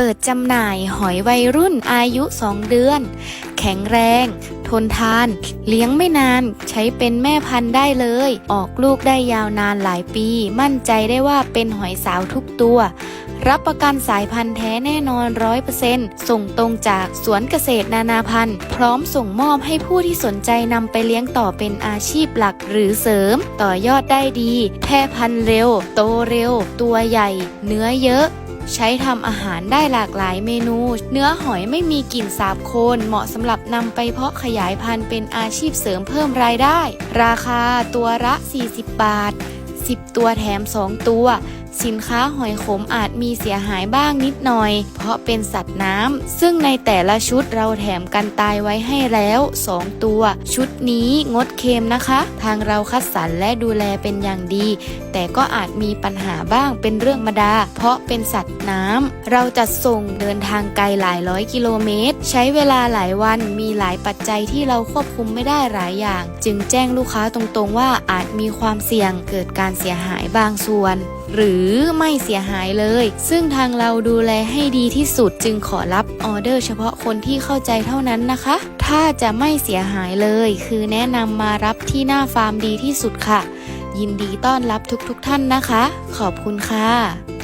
เปิดจำหน่ายหอยวัยรุ่นอายุ 2 เดือน แข็งแรง ทนทาน เลี้ยงไม่นานใช้เป็นแม่พันธุ์ได้เลย ออกลูกได้ยาวนานหลายปี มั่นใจได้ว่าเป็นหอยสาวทุกตัว รับประกันสายพันธุ์แท้แน่นอนร้อยเปอร์เซ็นต์ส่งตรงจากสวนเกษตรนานาพันธุ์ พร้อมส่งมอบให้ผู้ที่สนใจนำไปเลี้ยงต่อเป็นอาชีพหลักหรือเสริม ต่อยอดได้ดี แพร่พันธุ์เร็ว โตเร็ว ตัวใหญ่ เนื้อเยอะ ใช้ทำอาหารได้หลากหลายเมนู เนื้อหอยไม่มีกลิ่นสาบโคลนเหมาะสำหรับนำไปเพาะขยายพันธุ์เป็นอาชีพเสริมเพิ่มรายได้ ราคาตัวละ 40 บาท 10 ตัวแถม 2 ตัว สินค้าหอยขมอาจมีเสียหายบ้างนิดหน่อย เพราะเป็นสัตว์น้ำ ซึ่งในแต่ละชุดเราแถมกันตายไว้ให้แล้ว 2 ตัว ชุดนี้งดเค็มนะคะ ทางเราคัดสรรและดูแลเป็นอย่างดี แต่ก็อาจมีปัญหาบ้างเป็นเรื่องธรรมดา เพราะเป็นสัตว์น้ำ เราจัดส่งเดินทางไกลหลายร้อยกิโลเมตร ใช้เวลาหลายวันมีหลายปัจจัยที่เราควบคุมไม่ได้หลายอย่าง จึงแจ้งลูกค้าตรงๆว่าอาจมีความเสี่ยงเกิดการเสียหายบางส่วน หรือไม่เสียหายเลย ซึ่งทางเราดูแลให้ดีที่สุดจึงขอรับออเดอร์เฉพาะคนที่เข้าใจเท่านั้นนะคะ ถ้าจะไม่เสียหายเลย คือแนะนำมารับที่หน้าฟาร์มดีที่สุดค่ะ ยินดีต้อนรับทุกๆทท่านนะคะ ขอบคุณค่ะ